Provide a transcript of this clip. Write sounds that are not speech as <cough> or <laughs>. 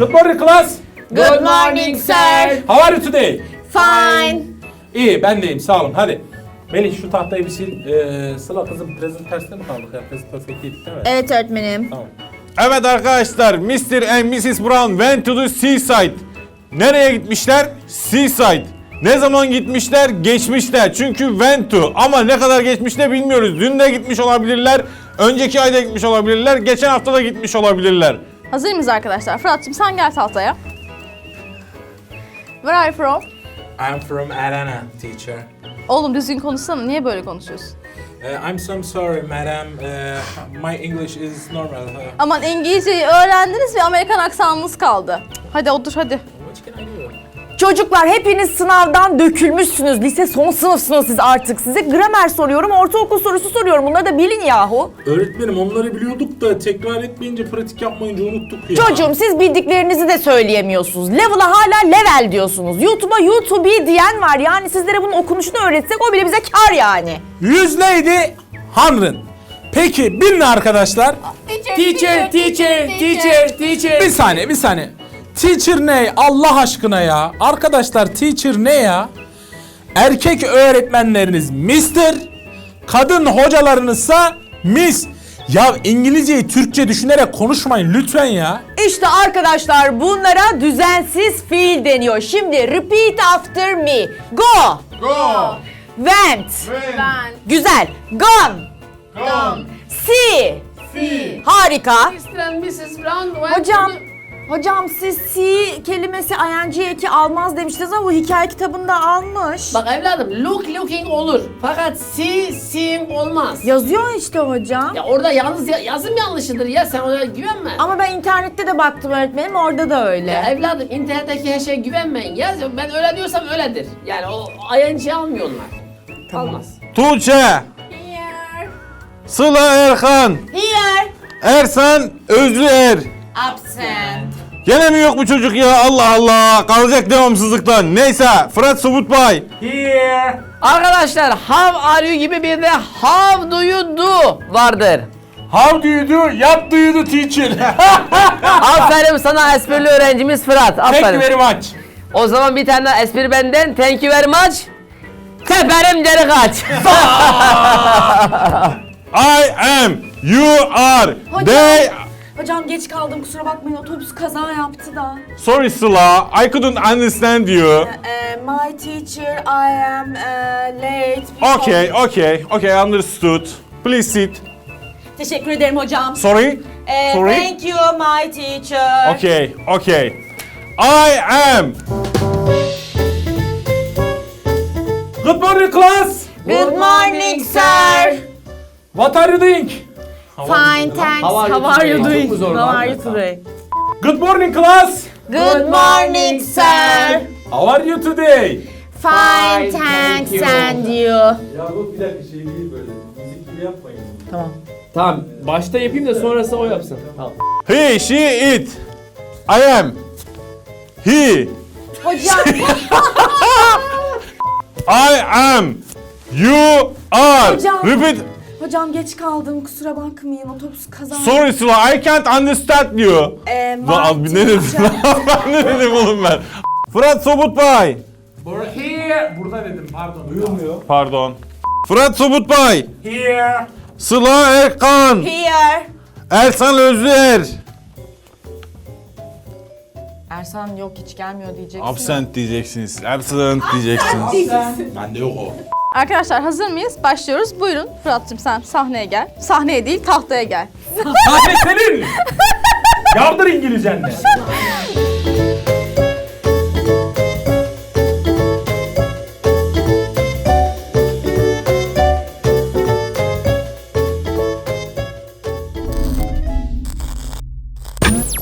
Good morning class. Good morning sir. How are you today? Fine. İyi ben de iyiyim sağ olun hadi. Melih şu tahtayı bir sil. Ee, Sıla kızım present tersine mi kaldık ya? Present perfect değil değil mi? Evet öğretmenim. Tamam. Evet arkadaşlar Mr. and Mrs. Brown went to the seaside. Nereye gitmişler? Seaside. Ne zaman gitmişler? Geçmişler. Çünkü went to. Ama ne kadar geçmişte bilmiyoruz. Dün de gitmiş olabilirler. Önceki ayda gitmiş olabilirler. Geçen hafta da gitmiş olabilirler. Hazır mıyız arkadaşlar? Fırat'cığım sen gel tahtaya. Where are you from? I'm from Adana teacher. Oğlum düzgün konuşsana. Niye böyle konuşuyorsun? Uh, I'm so sorry madam. Uh, my English is normal. Aman İngilizceyi öğrendiniz ve Amerikan aksanınız kaldı. Hadi otur hadi. what can I do? Çocuklar hepiniz sınavdan dökülmüşsünüz. Lise son sınıfsınız siz artık. Size gramer soruyorum, ortaokul sorusu soruyorum. Bunları da bilin yahu. Öğretmenim onları biliyorduk da tekrar etmeyince pratik yapmayınca unuttuk ya. Çocuğum siz bildiklerinizi de söyleyemiyorsunuz. Level'a hala level diyorsunuz. YouTube'a YouTube diyen var. Yani sizlere bunun okunuşunu öğretsek o bile bize kar yani. Yüz neydi? Hundred. Peki bin ne arkadaşlar? Teacher, teacher, teacher, teacher. Bir saniye, bir saniye. Teacher ne? Allah aşkına ya. Arkadaşlar teacher ne ya? Erkek öğretmenleriniz Mister, kadın hocalarınızsa Miss. Ya İngilizceyi Türkçe düşünerek konuşmayın lütfen ya. İşte arkadaşlar bunlara düzensiz fiil deniyor. Şimdi repeat after me. Go. Go! Went. Ben. Güzel. Gone. Gone! See. See! Harika. Mr. and Mrs. Brown went Hocam, hocam siz see kelimesi ing eki almaz demiştiniz ama bu hikaye kitabında almış. Bak evladım look looking olur. Fakat see seeing olmaz. Ya, Yazıyor işte hocam. orada yalnız ya- yazım yanlışıdır ya sen ona güvenme. Ama ben internette de baktım öğretmenim orada da öyle. Ya evladım internetteki her şeye güvenmeyin. Yaz ben öyle diyorsam öyledir. Yani o ING almıyor onlar. Almaz. Tuğçe! Sıla Erkan! Here. Ersan Özlüer! Absent. Gene mi yok bu çocuk ya? Allah Allah! Kalacak devamsızlıktan. Neyse Fırat Subutbay. Here. Arkadaşlar how are you gibi bir de how do you do vardır. How do you do? Yap do you do teacher. <laughs> Aferin sana esprili öğrencimiz Fırat. Thank you Aferin. very much. O zaman bir tane daha espri benden. Thank you very much. Teperim geri kaç. <laughs> I am. You are. They... Hocam geç kaldım kusura bakmayın otobüs kaza yaptı da. Sorry Sıla. I couldn't understand you. Ee, my teacher, I am uh, late. Okay, okay, okay, understood. Please sit. Teşekkür ederim hocam. Sorry? Ee, Sorry? Thank you my teacher. Okay, okay. I am. Good morning class. Good morning sir. What are you doing? Fine thanks. How are you How are you today? doing? Çok mu zor How lan? are you today? Good morning class. Good morning sir. How are you today? Fine thanks and you. Ya bu bir dakika şey değil böyle. Müzik gibi yapmayın. Tamam başta yapayım da sonrası o yapsın. Tamam. He, she, it. I am. He. Hocam <laughs> <laughs> I am. You are. Hocam. Repeat. Hocam geç kaldım kusura bakmayın otobüs kaza. Sorry Sıla, I can't understand you. Ee, abi ne dedim <laughs> ben ne dedim oğlum ben? Fırat Sobutbay. Here. Burada dedim pardon. Duyulmuyor. Pardon. Fırat Sobutbay. Here. Sıla Erkan. Here. Ersan Özler. Ersan yok hiç gelmiyor diyeceksin. Absent diyeceksiniz. Absent diyeceksiniz. Bende yok o. Arkadaşlar hazır mıyız? Başlıyoruz. Buyurun Fırat'cığım sen sahneye gel. Sahneye değil tahtaya gel. Sahne senin. Yardır İngilizcenle.